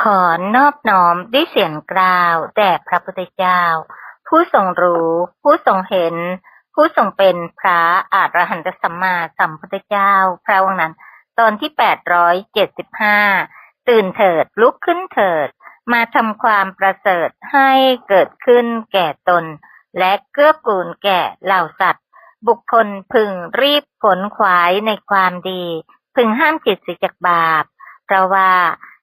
ขอนอบน้อมด้วยเสียงกล่าวแด่พระพุทธเจ้า ผู้ทรงรู้ ผู้ทรงเห็น ผู้ทรงเป็นพระอาหารหันตสัมมาสัมพุทธเจ้า พระองค์นั้น ตอนที่แปดร้อยเจ็ดสิบห้าตื่นเถิดลุกขึ้นเถิด มาทำความประเสริฐให้เกิดขึ้นแก่ตน และเกื้อกูลแก่เหล่าสัตว์ บุคคลพึงรีบผลขวายในความดี พึงห้ามจิตสิจากบาป เพราะว่า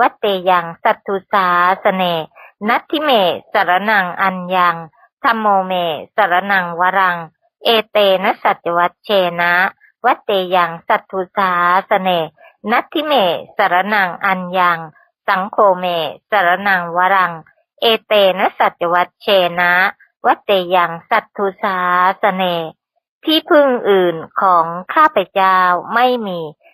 วัตเตยังสัตตุสาสเน นัตถิเมสรนังอัญญังธรรมโมเมสรนังวรัง เอเตนะสัจวัตเชนะ วัตเตยังสัตตุสาสเน นัตถิเมสรนังอัญญัง สังโฆเมสรนังวรัง เอเตนะสัจวัตเชนะ วัตเตยังสัตตุสาสเน ที่พึ่งอื่นของข้าพเจ้าไม่มี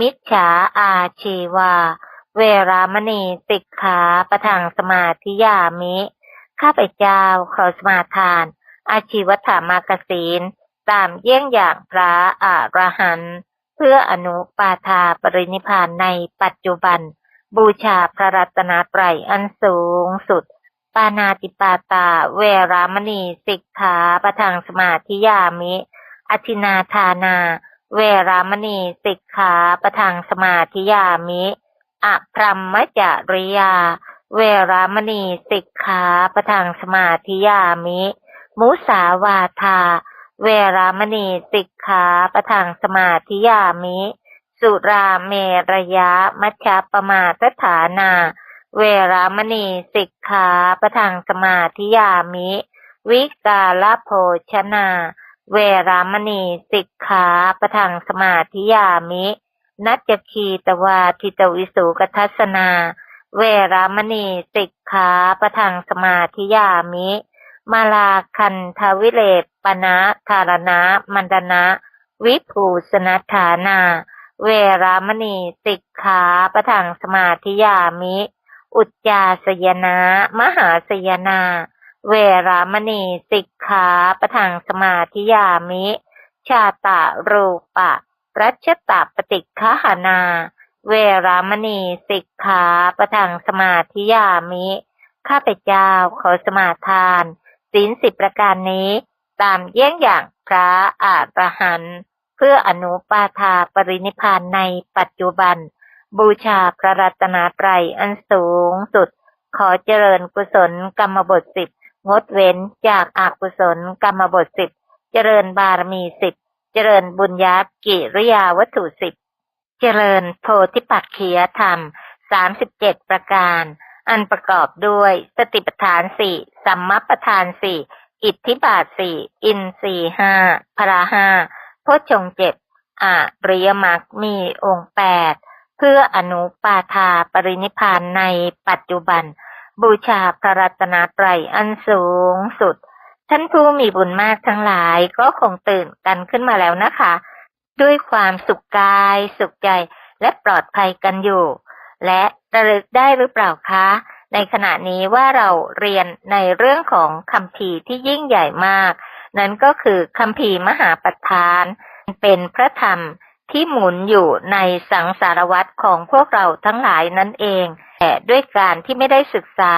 มิจฉาอาชีวา เวรามณีสิกขาประทังสมาธิยามิ ข้าพเจ้าขอสมาทาน อาชีวธรรมกศีลตามเยี่ยงอย่างพระอรหันต์เพื่ออนุปาทาปรินิพพานในปัจจุบัน บูชาพระรัตนตรัยอันสูงสุด ปานาติปาตา เวรามณีสิกขาประทังสมาธิยามิ อธินาทานา เวรามณีสิกขาประทังสมาธิยามิอะพรัมมจริยา เวรามณีสิกขาประทังสมาธิยามิ มุสาวาทา เวรามณีสิกขาประทังสมาธิยามิ สุราเมรยะมัชฌปมาสถานา เวรามณีสิกขาประทังสมาธิยามิ วิกาลโภชนา เวรามณีสิกขาประทังสมาธิยามิ นัจจคีตวาทิตวิสุกทัสนา เวรามณีสิกขาประทังสมาธิยามิ มาลาคันทวิเลปปนะธารณะมันดนะวิภูสนัฐานา เวรามณีสิกขาประทังสมาธิยามิ อุจจาสยนะมหาสยนา เวรามณีสิกขาประทังสมาธิยามิ ชาตะรูปะ รัชตะปฏิฆหานา เวรามณีสิกขาประทังสมาธิยามิ ข้าพเจ้าขอสมาทานศีลสิบประการนี้ ตามเยี่ยงอย่างพระอรหันเพื่ออนุปาทาปรินิพพานในปัจจุบัน บูชาพระรัตนตรัยอันสูงสุด ขอเจริญกุศลกรรมบทสิบ งดเว้นจากอากุศลกรรมบทสิบเจริญบารมีสิบเจริญบุญญากิริยาวัตถุสิบเจริญโพธิปักขียธรรมสามสิบเจ็ดประการ อันประกอบด้วยสติปัฏฐานสี่สัมมัปปทานสี่อิทธิบาทสี่อินทรีห้าพราห้าโพชฌงเจ็ดอาริยมรรคมีองค์แปดเพื่ออนุปาทาปรินิพานในปัจจุบัน บูชาพระรัตนตรัยอันสูงสุด ท่านผู้มีบุญมากทั้งหลายก็คงตื่นกันขึ้นมาแล้วนะคะ ด้วยความสุขกาย สุขใจและปลอดภัยกันอยู่ และระลึกได้หรือเปล่าคะ ในขณะนี้ว่าเราเรียนในเรื่องของคำพีที่ยิ่งใหญ่มาก นั่นก็คือคำพีมหาประธาน เป็นพระธรรม ที่หมุนอยู่ในสังสารวัตรของพวกเราทั้งหลายนั่นเอง แต่ด้วยการที่ไม่ได้ศึกษา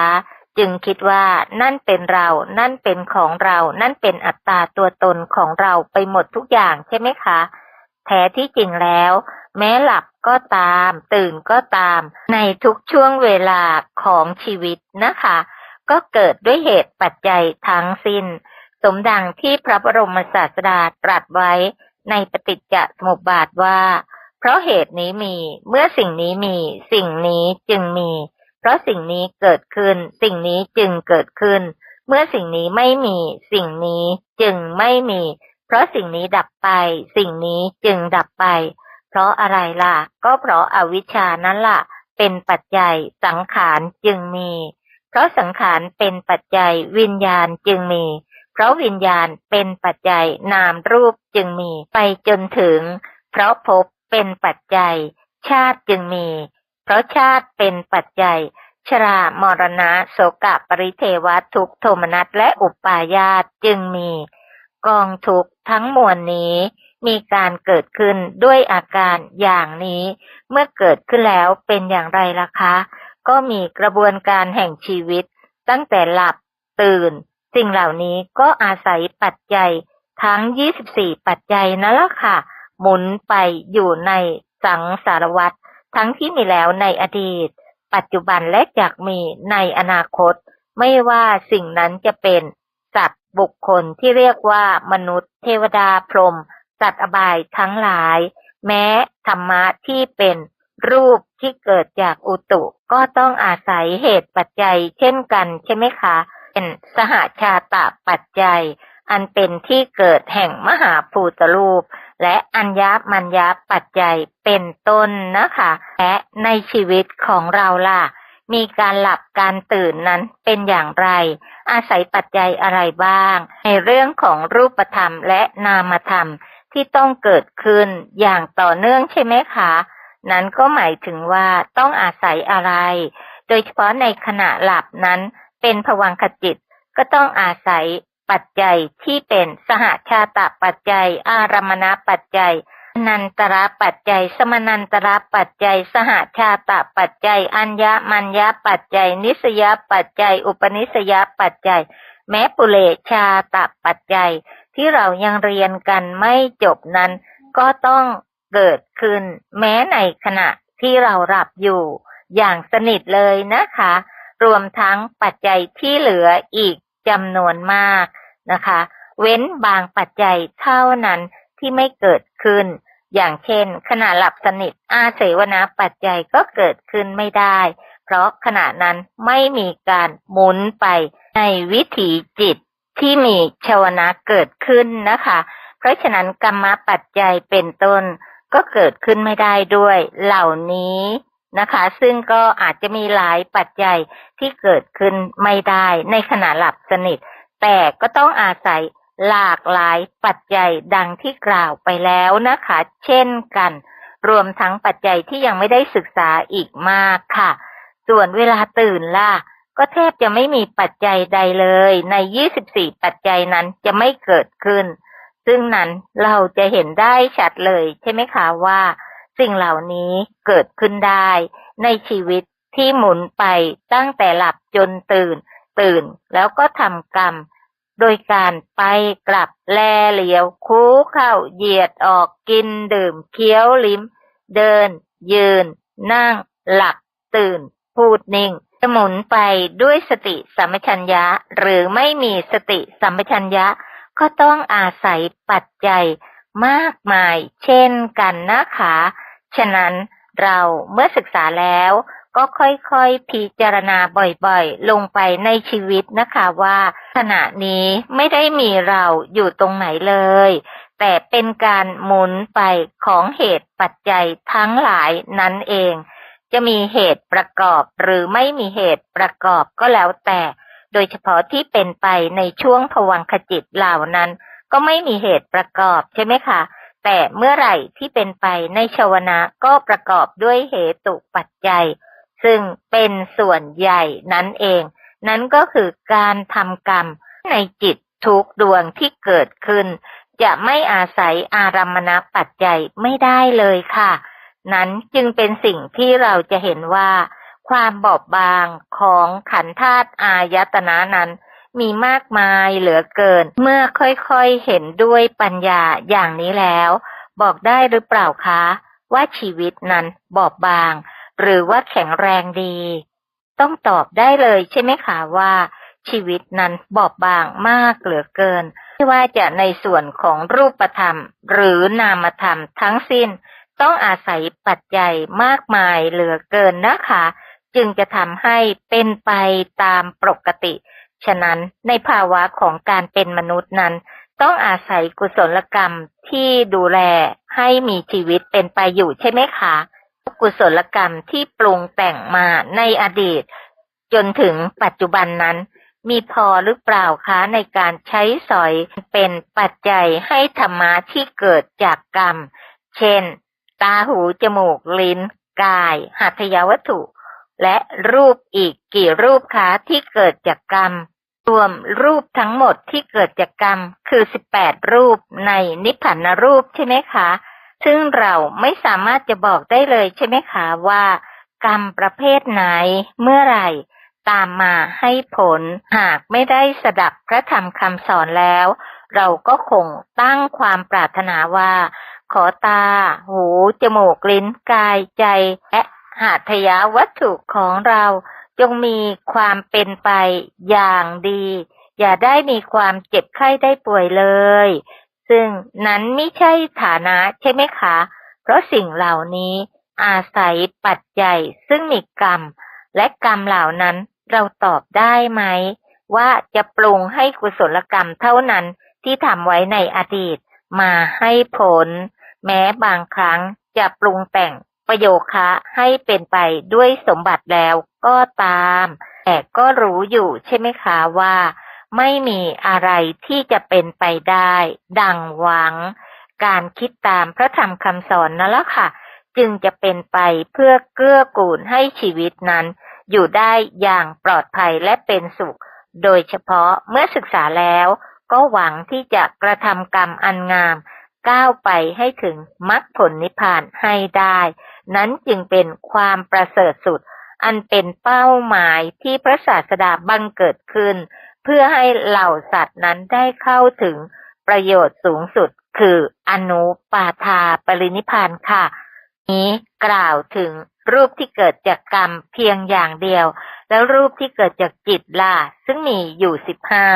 จึงคิดว่านั่นเป็นเรา นั่นเป็นของเรา นั่นเป็นอัตตาตัวตนของเราไปหมดทุกอย่างใช่ไหมคะ แท้ที่จริงแล้ว แม้หลับก็ตาม ตื่นก็ตาม ในทุกช่วงเวลาของชีวิตนะคะ ก็เกิดด้วยเหตุปัจจัยทั้งสิ้น สมดังที่พระบรมศาสดาตรัสไว้ ในปฏิจจสมุปบาทว่า เพราะเหตุนี้มีเมื่อสิ่งนี้มี สิ่งนี้จึงมี เพราะสิ่งนี้เกิดขึ้น สิ่งนี้จึงเกิดขึ้น เมื่อสิ่งนี้ไม่มี สิ่งนี้จึงไม่มี เพราะสิ่งนี้ดับไป สิ่งนี้จึงดับไป เพราะอะไรล่ะ ก็เพราะอาวิชชานั้นล่ะ เป็นปัจจัยสังขารจึงมี เพราะสังขารเป็นปัจจัยวิญญาณจึงมี เพราะวิญญาณเป็นปัจจัยนามรูปจึงมีไปจนถึง เพราะภพเป็นปัจจัย ชาติจึงมี เพราะชาติเป็นปัจจัย ชรามรณะโสกะปริเทวะทุกโทมนัสและอุปาญาตจึงมี กองทุกทั้งมวลนี้ มีการเกิดขึ้นด้วยอาการอย่างนี้ เมื่อเกิดขึ้นแล้วเป็นอย่างไรล่ะคะ ก็มีกระบวนการแห่งชีวิต ตั้งแต่หลับตื่น สิ่งเหล่านี้ก็อาศัยปัจจัยทั้ง 24 ปัจจัยนั่นแหละค่ะ หมุนไปอยู่ในสังสารวัตรทั้งที่มีแล้วในอดีต ปัจจุบันและอยากมีในอนาคต ไม่ว่าสิ่งนั้นจะเป็นสัตว์บุคคลที่เรียกว่ามนุษย์ เทวดาพรหมสัตว์อบายทั้งหลาย แม้ธรรมะที่เป็นรูปที่เกิดจากอุตุก็ต้องอาศัยเหตุปัจจัยเช่นกันใช่ไหมคะ เป็นสหชาตะปัจจัย อันเป็นที่เกิดแห่งมหาภูตรูป และอัญญามัญญาปัจจัยเป็นต้นนะคะ และในชีวิตของเราล่ะ มีการหลับการตื่นนั้นเป็นอย่างไร อาศัยปัจจัยอะไรบ้าง ในเรื่องของรูปธรรมและนามธรรมที่ต้องเกิดขึ้นอย่างต่อเนื่องใช่ไหมคะ นั้นก็หมายถึงว่าต้องอาศัยอะไร โดยเฉพาะในขณะหลับนั้น เป็นผวังขจิต ก็ต้องอาศัยปัจจัยที่เป็นสหชาตปัจจัย อารมณปัจจัย นันตระปัจจัย สมนันตระปัจจัย สหชาตปัจจัย อัญญมัญญปัจจัย นิสยปัจจัย อุปนิสยปัจจัย แม้ปุเรชาตปัจจัย ที่เรายังเรียนกันไม่จบนั้น ก็ต้องเกิดขึ้น แม้ในขณะที่เราหลับอยู่ อย่างสนิทเลยนะคะ รวมทั้งปัจจัยที่เหลืออีกจำนวนมากนะคะ เว้นบางปัจจัยเท่านั้นที่ไม่เกิดขึ้น อย่างเช่น ขณะหลับสนิทอาเสวนาปัจจัยก็เกิดขึ้นไม่ได้ เพราะขณะนั้นไม่มีการหมุนไปในวิถีจิตที่มีชาวนะเกิดขึ้นนะคะ เพราะฉะนั้นกรรมปัจจัยเป็นต้นก็เกิดขึ้นไม่ได้ด้วย เหล่านี้ นะคะ ซึ่งก็อาจจะมีหลายปัจจัยที่เกิดขึ้นไม่ได้ในขณะหลับสนิท แต่ก็ต้องอาศัยหลากหลายปัจจัยดังที่กล่าวไปแล้วนะคะ เช่นกัน รวมทั้งปัจจัยที่ยังไม่ได้ศึกษาอีกมากค่ะ ส่วนเวลาตื่นล่ะ ก็แทบจะไม่มีปัจจัยใดเลย ใน 24 ปัจจัยนั้นจะไม่เกิดขึ้น ซึ่งนั้นเราจะเห็นได้ชัดเลยใช่ไหมคะว่า สิ่งเหล่านี้เกิดขึ้นได้ ในชีวิตที่หมุนไปตั้งแต่หลับจนตื่น ตื่นแล้วก็ทำกรรม โดยการไปกลับแลเหลียว คูเข้าเหยียดออกกินดื่มเคี้ยวลิ้ม เดิน ยืน นั่ง หลับ ตื่น พูดนิ่งจะหมุนไปด้วยสติสัมปชัญญะ หรือไม่มีสติสัมปชัญญะ ก็ต้องอาศัยปัจจัยมากมายเช่นกันนะคะ ฉะนั้นเราเมื่อศึกษาแล้วก็ค่อยๆพิจารณาบ่อยๆ ลงไปในชีวิตนะคะว่า ขณะนี้ไม่ได้มีเราอยู่ตรงไหนเลย แต่เป็นการหมุนไปของเหตุปัจจัยทั้งหลายนั่นเอง จะมีเหตุประกอบหรือไม่มีเหตุประกอบก็แล้วแต่ โดยเฉพาะที่เป็นไปในช่วงผวังขจิตเหล่านั้น ก็ไม่มีเหตุประกอบใช่ไหมคะ แต่เมื่อไหร่ที่เป็นไปในชาวนะก็ประกอบด้วยเหตุปัจจัย ซึ่งเป็นส่วนใหญ่นั่นเอง นั้นก็คือการทำกรรมในจิตทุกดวงที่เกิดขึ้น จะไม่อาศัยอารัมมณปัจจัยไม่ได้เลยค่ะ นั้นจึงเป็นสิ่งที่เราจะเห็นว่า ความบอบบางของขันธาตุอายตนะนั้น มีมากมายเหลือเกิน เมื่อค่อยๆเห็นด้วยปัญญาอย่างนี้แล้ว บอกได้หรือเปล่าคะ ว่าชีวิตนั้นบอบบาง หรือว่าแข็งแรงดี ต้องตอบได้เลยใช่ไหมคะว่า ชีวิตนั้นบอบบางมากเหลือเกินไม่ว่าจะในส่วนของรูปธรรม หรือนามธรรมทั้งสิ้น ต้องอาศัยปัจจัยมากมายเหลือเกินนะคะ จึงจะทำให้เป็นไปตามปกติ ฉะนั้นในภาวะของการเป็นมนุษย์นั้น ต้องอาศัยกุศลกรรมที่ดูแลให้มีชีวิตเป็นไปอยู่ใช่ไหมคะ กุศลกรรมที่ปรุงแต่งมาในอดีต จนถึงปัจจุบันนั้น มีพอหรือเปล่าคะในการใช้สอยเป็นปัจจัยให้ธรรมะที่เกิดจากกรรม เช่น ตาหูจมูกลิ้น กาย หัตถยาวัตถุ และรูปอีกกี่รูปคะที่เกิดจากกรรม รวมรูปทั้งหมดที่เกิดจากกรรมคือ 18 รูปในนิพพานรูปใช่ไหมคะ ซึ่งเราไม่สามารถจะบอกได้เลยใช่ไหมคะว่า กรรมประเภทไหนเมื่อไหร่ตามมาให้ผล หากไม่ได้สดับพระธรรมคำสอนแล้ว เราก็คงตั้งความปรารถนาว่า ขอตา หู จมูก ลิ้น กาย ใจ และ หาทยาวัตถุของเราจงมีความเป็นไปอย่างดี อย่าได้มีความเจ็บไข้ได้ป่วยเลย ซึ่งนั้นไม่ใช่ฐานะใช่ไหมคะ เพราะสิ่งเหล่านี้อาศัยปัจจัยซึ่งมีกรรม และกรรมเหล่านั้นเราตอบได้ไหม ว่าจะปรุงให้กุศลกรรมเท่านั้นที่ทำไว้ในอดีตมาให้ผล แม้บางครั้งจะปรุงแต่ง ประโยคะให้เป็นไปด้วยสมบัติแล้วก็ตาม แต่ก็รู้อยู่ใช่ไหมคะว่า ไม่มีอะไรที่จะเป็นไปได้ ดังหวัง การคิดตามพระธรรมคำสอนนั่นแหละค่ะ จึงจะเป็นไปเพื่อเกื้อกูลให้ชีวิตนั้น อยู่ได้อย่างปลอดภัยและเป็นสุข โดยเฉพาะเมื่อศึกษาแล้ว ก็หวังที่จะกระทำกรรมอันงามก้าวไปให้ถึงมรรคผลนิพพานให้ได้ นั้นจึงเป็นความประเสริฐสุด อันเป็นเป้าหมายที่พระศาสดาบังเกิดขึ้น เพื่อให้เหล่าสัตว์นั้นได้เข้าถึงประโยชน์สูงสุดคืออนุปาทาปรินิพานค่ะ นี้กล่าวถึงรูปที่เกิดจากกรรมเพียงอย่างเดียว แล้วรูปที่เกิดจากจิตล่ะซึ่งมีอยู่สิบห้า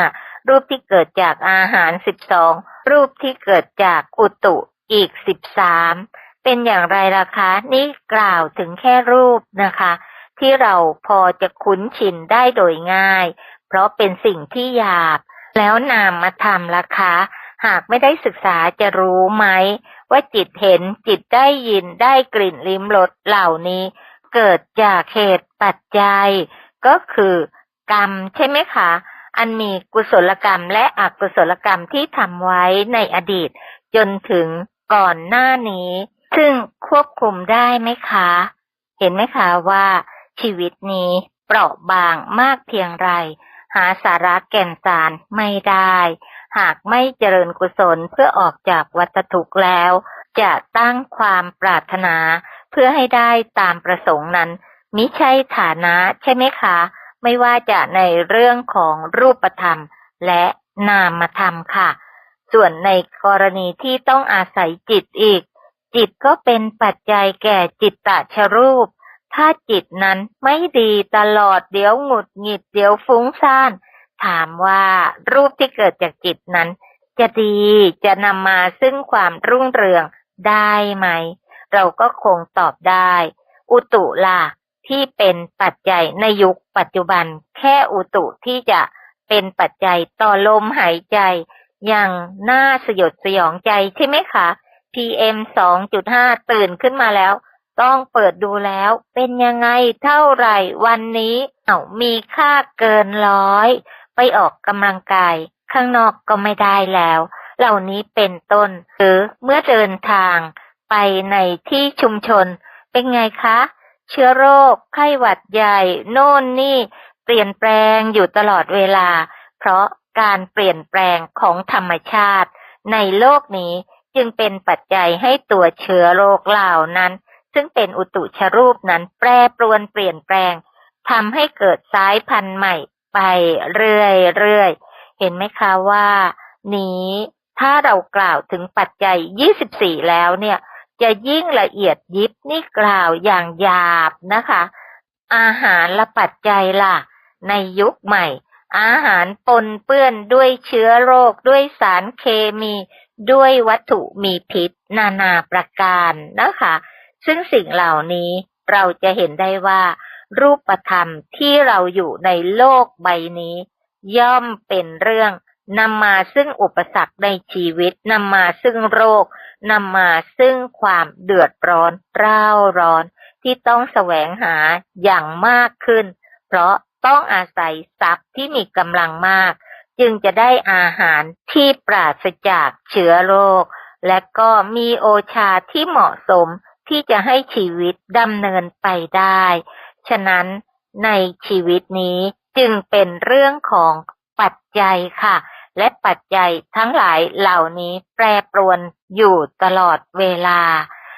รูปที่เกิดจากอาหารสิบสองรูปที่เกิดจากอุตุอีกสิบสาม เป็นอย่างไรล่ะคะ นี่กล่าวถึงแค่รูปนะคะ ที่เราพอจะคุ้นชินได้โดยง่าย เพราะเป็นสิ่งที่หยาบ แล้วนามมาทำล่ะคะ หากไม่ได้ศึกษาจะรู้ไหม ว่าจิตเห็นจิตได้ยินได้กลิ่นลิ้มรสเหล่านี้ เกิดจากเหตุปัจจัย ก็คือกรรมใช่ไหมคะอันมีกุศลกรรมและอกุศลกรรมที่ทำไว้ในอดีต จนถึงก่อนหน้านี้ ซึ่งควบคุมได้ไหมคะ เห็นไหมคะว่าชีวิตนี้เปราะบางมากเพียงไร หาสาระแก่นสารไม่ได้ หากไม่เจริญกุศลเพื่อออกจากวัฏทุกข์แล้ว จะตั้งความปรารถนาเพื่อให้ได้ตามประสงค์นั้น มิใช่ฐานะใช่ไหมคะ ไม่ว่าจะในเรื่องของรูปธรรมและนามธรรมค่ะ ส่วนในกรณีที่ต้องอาศัยจิตอีก จิตก็เป็นปัจจัยแก่จิตตะชรูป ถ้าจิตนั้นไม่ดีตลอดเดี๋ยวหงุดหงิดเดี๋ยวฟุ้งซ่าน ถามว่ารูปที่เกิดจากจิตนั้น จะดีจะนำมาซึ่งความรุ่งเรืองได้ไหม เราก็คงตอบได้ อุตุล่ะที่เป็นปัจจัยในยุคปัจจุบัน แค่อุตุที่จะเป็นปัจจัยต่อลมหายใจ อย่างน่าสยดสยองใจใช่ไหมคะ PM 2.5ตื่นขึ้นมาแล้ว ต้องเปิดดูแล้ว เป็นยังไงเท่าไหร่วันนี้เอามีค่าเกินร้อย ไปออกกำลังกาย ข้างนอกก็ไม่ได้แล้ว เหล่านี้เป็นต้นหรือเมื่อเดินทางไปในที่ชุมชน เป็นไงคะ เชื้อโรค ไข้หวัดใหญ่ โน่นนี่ เปลี่ยนแปลงอยู่ตลอดเวลา เพราะการเปลี่ยนแปลงของธรรมชาติ ในโลกนี้ จึงเป็นปัจจัยให้ตัวเชื้อโรคเหล่านั้น ซึ่งเป็นอุตุชรูปนั้นแปรปรวนเปลี่ยนแปลงทำให้เกิดสายพันธุ์ใหม่ไปเรื่อยๆ เห็นไหมคะว่า นี้ถ้าเรากล่าวถึงปัจจัย 24 แล้วเนี่ย จะยิ่งละเอียดยิบนี่กล่าวอย่างหยาบนะคะ อาหารละปัจจัยล่ะ ในยุคใหม่ อาหารปนเปื้อนด้วยเชื้อโรคด้วยสารเคมี ด้วยวัตถุมีพิษ นานาประการนะคะ ซึ่งสิ่งเหล่านี้เราจะเห็นได้ว่า รูปธรรมที่เราอยู่ในโลกใบนี้ ย่อมเป็นเรื่องนำมาซึ่งอุปสรรคในชีวิตนำมาซึ่งโรคนำมาซึ่งความเดือดร้อนร้าวร้อนที่ต้องแสวงหาอย่างมากขึ้น เพราะต้องอาศัยทรัพย์ที่มีกำลังมาก จึงจะได้อาหารที่ปราศจากเชื้อโรค และก็มีโอชาที่เหมาะสมที่จะให้ชีวิตดำเนินไปได้ ฉะนั้นในชีวิตนี้จึงเป็นเรื่องของปัจจัยค่ะ และปัจจัยทั้งหลายเหล่านี้แปรปรวนอยู่ตลอดเวลา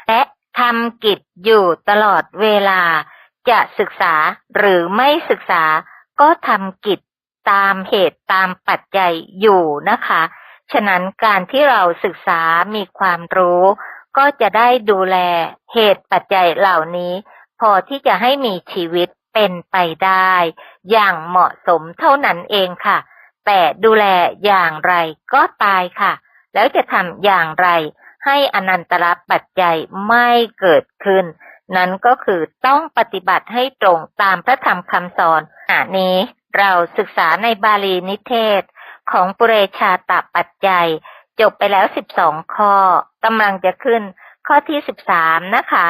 และทำกิจอยู่ตลอดเวลา จะศึกษาหรือไม่ศึกษาก็ทำกิจ ตามเหตุตามปัจจัยอยู่นะคะ ฉะนั้นการที่เราศึกษามีความรู้ ก็จะได้ดูแลเหตุปัจจัยเหล่านี้ พอที่จะให้มีชีวิตเป็นไปได้ อย่างเหมาะสมเท่านั้นเองค่ะ แต่ดูแลอย่างไรก็ตายค่ะ แล้วจะทำอย่างไรให้อนันตรปัจจัยไม่เกิดขึ้น นั้นก็คือต้องปฏิบัติให้ตรงตามพระธรรมคำสอนอันนี้ เราศึกษาในบาลีนิเทศ ของปุเรชาตปัจจัย จบไปแล้วสิบสองข้อกำลังจะขึ้นข้อที่สิบสามนะคะ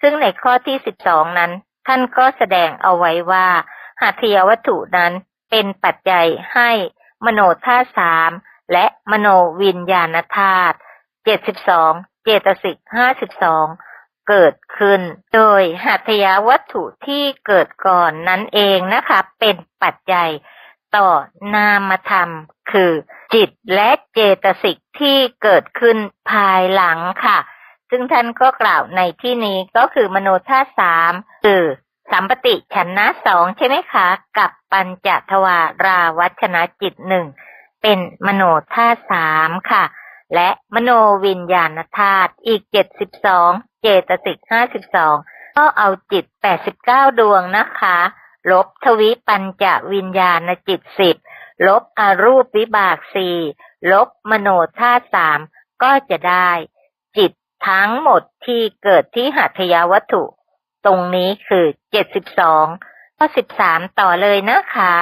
ซึ่งในข้อที่สิบสองนั้น ท่านก็แสดงเอาไว้ว่าหัตถยวัตถุนั้นเป็นปัจจัยให้มโนธาสามและมโนวิญญาณธาตุเจ็ดสิบสองเจตสิกห้าสิบสอง เกิดขึ้น โดยหัตถยาวัตถุที่เกิดก่อนนั้นเองนะคะ เป็นปัจจัยต่อนามธรรมคือ จิตและเจตสิกที่เกิดขึ้นภายหลังค่ะ ซึ่งท่านก็กล่าวในที่นี้ก็คือมโนธาสามคือสัมปติชนะสองใช่ไหมคะ กับปัญจทวาราวัชนะจิตหนึ่งเป็นมโนธาสามค่ะ และมโนวิญญาณธาตุอีกเจ็ดสิบสอง เจตสิกห้าสิบสองก็เอาจิตแปดสิบเก้าดวงนะคะ ลบทวิปัญจวิญญาณจิตสิบลบอรูปวิบากสี่ลบมโนธาสามก็จะได้ จิตทั้งหมดที่เกิดที่หัตถยาวัตถุ ตรงนี้คือเจ็ดสิบสองข้อสิบสามต่อเลยนะคะ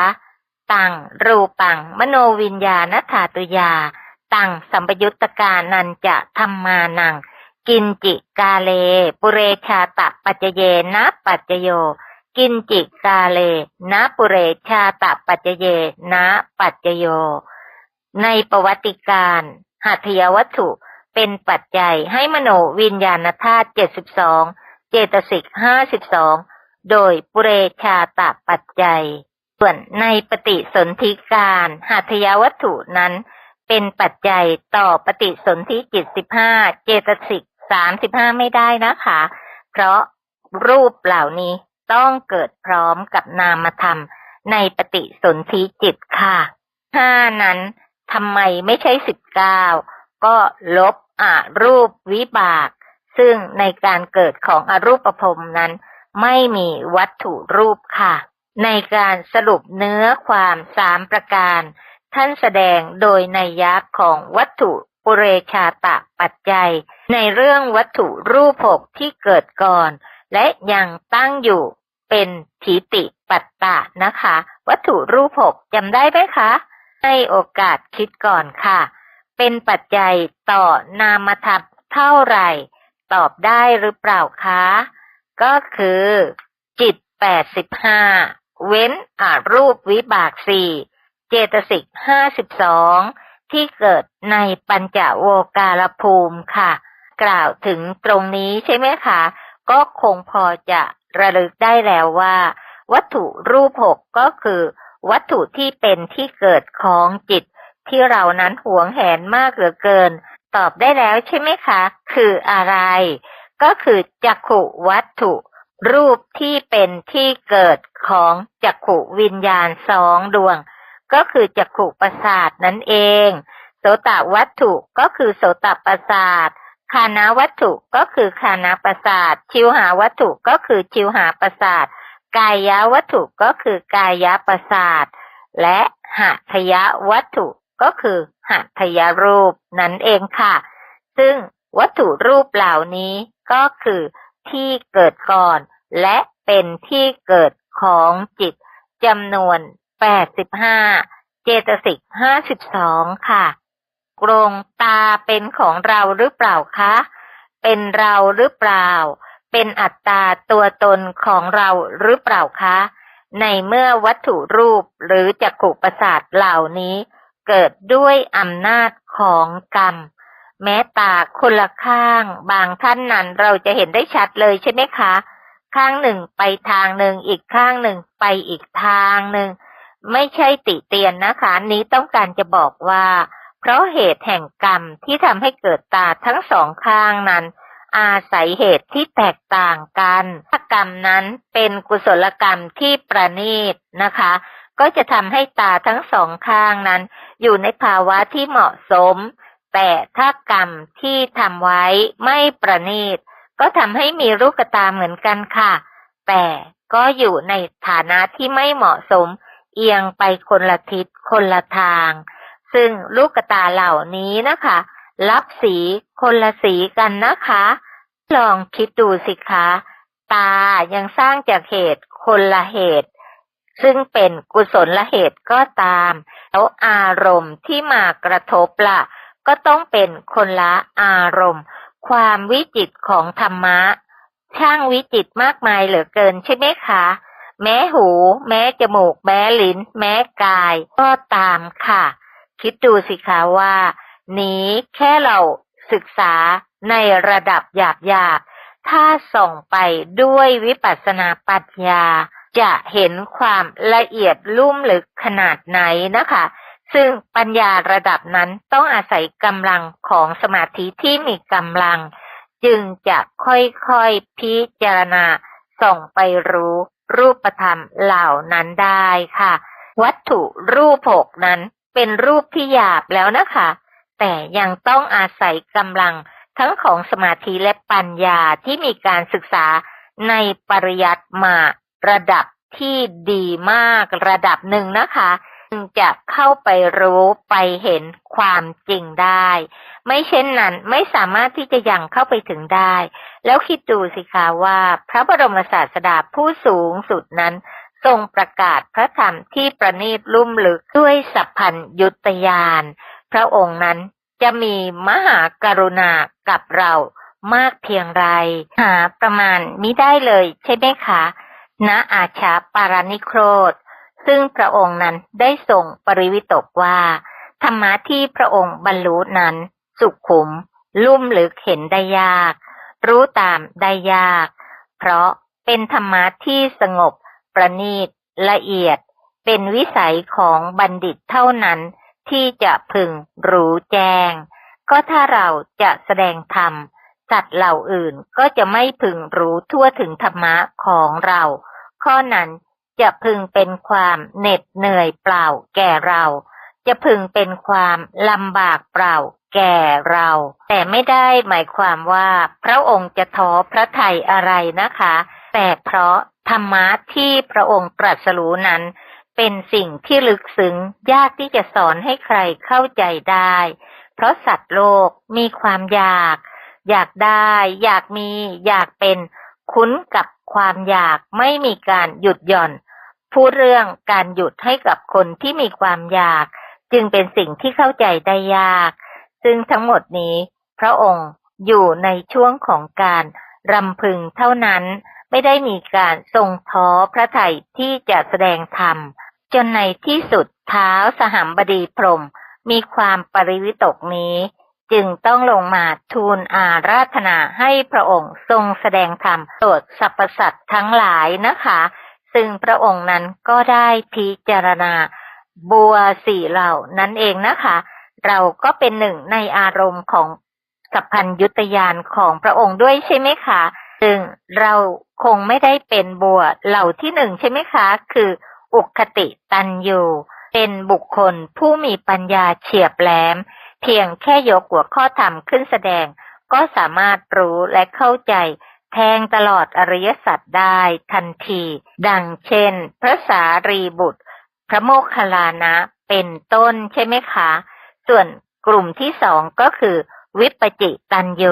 ตังรูปัง มโนวิญญาณธาตุยา ตังสัมปยุตตกานันจะธรรมานัง กินจิกาเล ปุเรชาตะปัจเจเยนะปัจโย กินจิกาเลนะปุเรชาตะปัจเจเยนะปัจจโย ในประวัติการหัตถยวัตถุเป็นปัจจัยให้มโนวิญญาณธาตุเจ็ดสิบสองเจตสิกห้าสิบสองโดยปุเรชาตะปัจจัย ส่วนในปฏิสนธิการหัตถยวัตถุนั้นเป็นปัจจัยต่อปฏิสนธิจิตสิบห้าเจตสิก สามสิบห้าไม่ได้นะคะ เพราะรูปเหล่านี้ต้องเกิดพร้อมกับนามธรรม ในปฏิสนธิจิตค่ะห้านั้นทำไมไม่ใช่สิบเก้าก็ลบอารูปวิบาก ซึ่งในการเกิดของอรูปภพนั้น ไม่มีวัตถุรูปค่ะ ในการสรุปเนื้อความสามประการ ท่านแสดงโดยในยักษ์ของวัตถุ ปุเรชาตะปัจจัย ในเรื่องวัตถุรูปหกที่เกิดก่อน และยังตั้งอยู่เป็นถีติปัตตะนะคะ วัตถุรูปหกจำได้ไหมคะให้โอกาสคิดก่อนค่ะ เป็นปัจจัยต่อนามธรรมเท่าไหร่ ตอบได้หรือเปล่าคะ ก็คือ จิตแปดสิบห้าเว้นอารูปวิบากสี่เจตสิกห้าสิบสอง ที่เกิดในปัญจโวการภูมิค่ะ กล่าวถึงตรงนี้ใช่ไหมคะ ก็คงพอจะระลึกได้แล้วว่า วัตถุรูปหกก็คือ วัตถุที่เป็นที่เกิดของจิต ที่เรานั้นหวงแหนมากเหลือเกิน ตอบได้แล้วใช่ไหมคะ คืออะไร ก็คือจักขุวัตถุ รูปที่เป็นที่เกิดของจักขุวิญญาณสองดวง ก็คือจักขุประสาทนั่นเอง โสตวัตถุก็คือโสตประสาทคานาวัตถุก็คือคานาประสาท ชิวหาวัตถุก็คือชิวหาประสาท กายะวัตถุก็คือกายะประสาท และหัตถยวัตถุก็คือหัตถยรูปนั่นเองค่ะ ซึ่งวัตถุรูปเหล่านี้ก็คือที่เกิดก่อน และเป็นที่เกิดของจิตจำนวน 85เจตสิก52ค่ะ กรงตาเป็นของเราหรือเปล่าคะ เป็นเราหรือเปล่า เป็นอัตตาตัวตนของเราหรือเปล่าคะ ในเมื่อวัตถุรูปหรือจักขุประสาทเหล่านี้ เกิดด้วยอำนาจของกรรม แม้ตาคนละข้าง บางท่านนั้นเราจะเห็นได้ชัดเลยใช่ไหมคะ ข้างหนึ่งไปทางหนึ่งอีกข้างหนึ่งไปอีกทางหนึ่ง ไม่ใช่ติเตียนนะคะ นี้ต้องการจะบอกว่า เพราะเหตุแห่งกรรมที่ทำให้เกิดตาทั้งสองข้างนั้น อาศัยเหตุที่แตกต่างกันถ้ากรรมนั้นเป็นกุศลกรรมที่ประณีตนะคะ ก็จะทำให้ตาทั้งสองข้างนั้น อยู่ในภาวะที่เหมาะสม แต่ถ้ากรรมที่ทำไว้ไม่ประณีต ก็ทำให้มีรูกตาเหมือนกันค่ะ แต่ก็อยู่ในฐานะที่ไม่เหมาะสม เอียงไปคนละทิศคนละทาง ซึ่งลูกตาเหล่านี้นะคะ รับสีคนละสีกันนะคะ ลองคิดดูสิคะ ตายังสร้างจากเหตุคนละเหตุ ซึ่งเป็นกุศลละเหตุก็ตาม แล้วอารมณ์ที่มากระทบละก็ต้องเป็นคนละอารมณ์ ความวิจิตของธรรมะช่างวิจิตมากมายเหลือเกินใช่ไหมคะ แม้หู แม้จมูก แม้ลิ้น แม้กาย ก็ตามค่ะ คิดดูสิคะว่า นี้แค่เราศึกษาในระดับหยาบหยาบๆถ้าส่องไปด้วยวิปัสสนาปัญญา จะเห็นความละเอียดลุ่มลึกขนาดไหนนะคะ ซึ่งปัญญาระดับนั้นต้องอาศัยกำลังของสมาธิที่มีกำลัง จึงจะค่อยๆพิจารณาส่องไปรู้ รูปธรรมเหล่านั้นได้ค่ะ วัตถุรูปหกนั้นเป็นรูปที่หยาบแล้วนะคะ แต่ยังต้องอาศัยกำลังทั้งของสมาธิและปัญญาที่มีการศึกษาในปริยัติมาระดับที่ดีมากระดับหนึ่งนะคะ จึงจะเข้าไปรู้ไปเห็นความจริงได้ ไม่เช่นนั้นไม่สามารถที่จะยังเข้าไปถึงได้ แล้วคิดดูสิคะว่าพระบรมศาสดาผู้สูงสุดนั้น ทรงประกาศพระธรรมที่ประณีตลุ่มลึกด้วยสัพพัญยุตยาน พระองค์นั้นจะมีมหากรุณากับเรามากเพียงไร หาประมาณมิได้เลยใช่ไหมคะณอาชาปารานิโครธ ซึ่งพระองค์นั้นได้ส่งปริวิตกว่า ธรรมะที่พระองค์บรรลุนั้น สุขขุม ลุ่มลึกเห็นได้ยาก รู้ตามได้ยาก เพราะเป็นธรรมะที่สงบ ประณีต ละเอียด เป็นวิสัยของบัณฑิตเท่านั้นที่จะพึงรู้แจ้ง ก็ถ้าเราจะแสดงธรรมสัตว์เหล่าอื่นก็จะไม่พึงรู้ทั่วถึงธรรมะของเรา ข้อนั้น จะพึงเป็นความเหน็ดเหนื่อยเปล่าแก่เรา จะพึงเป็นความลำบากเปล่าแก่เรา แต่ไม่ได้หมายความว่าพระองค์จะท้อพระทัยอะไรนะคะ แต่เพราะธรรมะที่พระองค์ตรัสรู้นั้น เป็นสิ่งที่ลึกซึ้งยากที่จะสอนให้ใครเข้าใจได้ เพราะสัตว์โลกมีความอยาก อยากได้ อยากมี อยากเป็น คุ้นกับความอยากไม่มีการหยุดหย่อน พูดเรื่องการหยุดให้กับคนที่มีความอยาก จึงเป็นสิ่งที่เข้าใจได้ยาก ซึ่งทั้งหมดนี้ พระองค์อยู่ในช่วงของการรำพึงเท่านั้น ไม่ได้มีการทรงท้อพระทัยที่จะแสดงธรรม จนในที่สุดเท้าสหัมบดีพรมมีความปริวิตกนี้ จึงต้องลงมาทูลอาราธนาให้พระองค์ทรงแสดงธรรมโปรดสรรพสัตว์ทั้งหลายนะคะ ซึ่งพระองค์นั้นก็ได้พิจารณาบัวสี่เหล่านั้นเองนะคะ เราก็เป็นหนึ่งในอารมณ์ของสัพพัญยุตยานของพระองค์ด้วยใช่ไหมคะซึ่งเราคงไม่ได้เป็นบัวเหล่าที่หนึ่งใช่ไหมคะ คืออุคติตันยูเป็นบุคคลผู้มีปัญญาเฉียบแหลม เพียงแค่ยกหัวข้อธรรมขึ้นแสดง ก็สามารถรู้และเข้าใจ แทงตลอดอริยสัจได้ทันที ดังเช่น พระสารีบุตร พระโมคคัลลานะเป็นต้นใช่ไหมคะ ส่วนกลุ่มที่สองก็คือวิปจิตันโย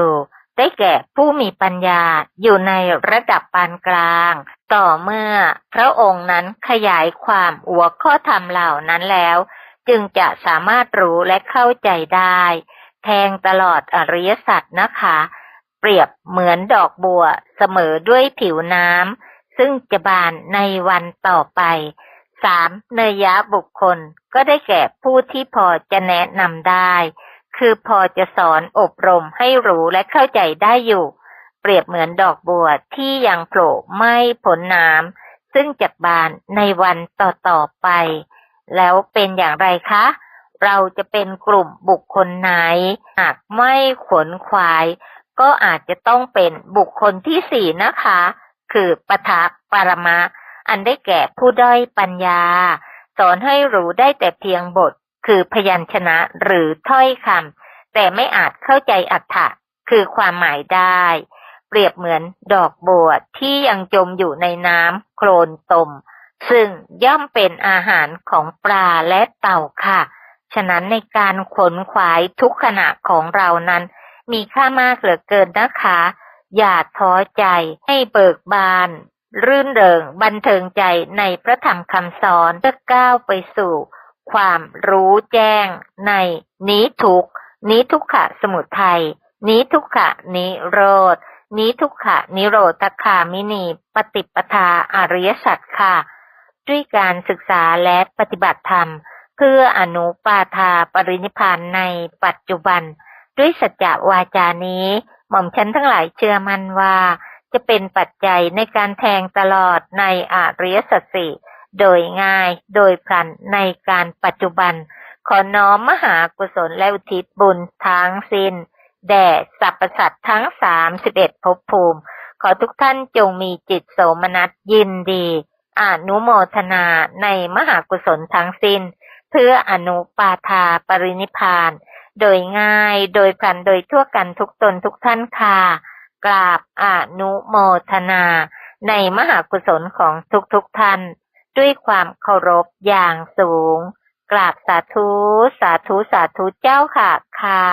ได้แก่ผู้มีปัญญาอยู่ในระดับปานกลาง ต่อเมื่อพระองค์นั้นขยายความหัวข้อธรรมเหล่านั้นแล้ว จึงจะสามารถรู้และเข้าใจได้ แทงตลอดอริยสัจนะคะ เปรียบเหมือนดอกบัวเสมอด้วยผิวน้ำซึ่งจะบานในวันต่อไปสามเนยยะบุคคลก็ได้แก่ผู้ที่พอจะแนะนำได้ คือพอจะสอนอบรมให้รู้และเข้าใจได้อยู่ เปรียบเหมือนดอกบัวที่ยังโผล่ไม่ผลน้ำซึ่งจะบานในวันต่อๆไป แล้วเป็นอย่างไรคะ เราจะเป็นกลุ่มบุคคลไหน หากไม่ขวนขวาย ก็อาจจะต้องเป็นบุคคลที่สี่นะคะ คือปทะปรมะ อันได้แก่ผู้ด้อยปัญญา สอนให้รู้ได้แต่เพียงบท คือพยัญชนะหรือถ้อยคำแต่ไม่อาจเข้าใจอัตถะคือความหมายได้ เปรียบเหมือนดอกบัวที่ยังจมอยู่ในน้ำโคลนตม ซึ่งย่อมเป็นอาหารของปลาและเต่าค่ะ ฉะนั้นในการขนขวายทุกขณะของเรานั้น มีค่ามากเหลือเกินนะคะ อย่าท้อใจให้เบิกบาน รื่นเริงบันเทิงใจในพระธรรมคำสอนเพื่อก้าวไปสู่ ความรู้แจ้งในนิทุกนิทุกขะสมุทัยนิทุกขะนิโรธนิทุกขะนิโรธคามินี ปฏิปทาอริยสัจค่ะ ด้วยการศึกษาและปฏิบัติธรรม เพื่ออนุปาทาปรินิพานในปัจจุบัน ด้วยสัจจะวาจานี้ หม่อมฉันทั้งหลายเชื่อมั่นว่า จะเป็นปัจจัยในการแทงตลอดในอริยสัจสี่โดยง่ายโดยพลันในการปัจจุบัน ขอน้อมมหากุศลและอุทิศบุญทั้งสิ้น แด่สรรพสัตว์ทั้งสามสิบเอ็ดภพภูมิ ขอทุกท่านจงมีจิตโสมนัสยินดีอนุโมทนาในมหากุศลทั้งสิ้น เพื่ออนุปาทาปรินิพาน โดยง่าย โดยพัน โดยทั่วกันทุกตนทุกท่านค่ะ กราบอนุโมทนา ในมหากุศลของทุกๆทท่าน ด้วยความเคารพอย่างสูง กราบสาธุ สาธุ สาธุเจ้าค่ะค่ะ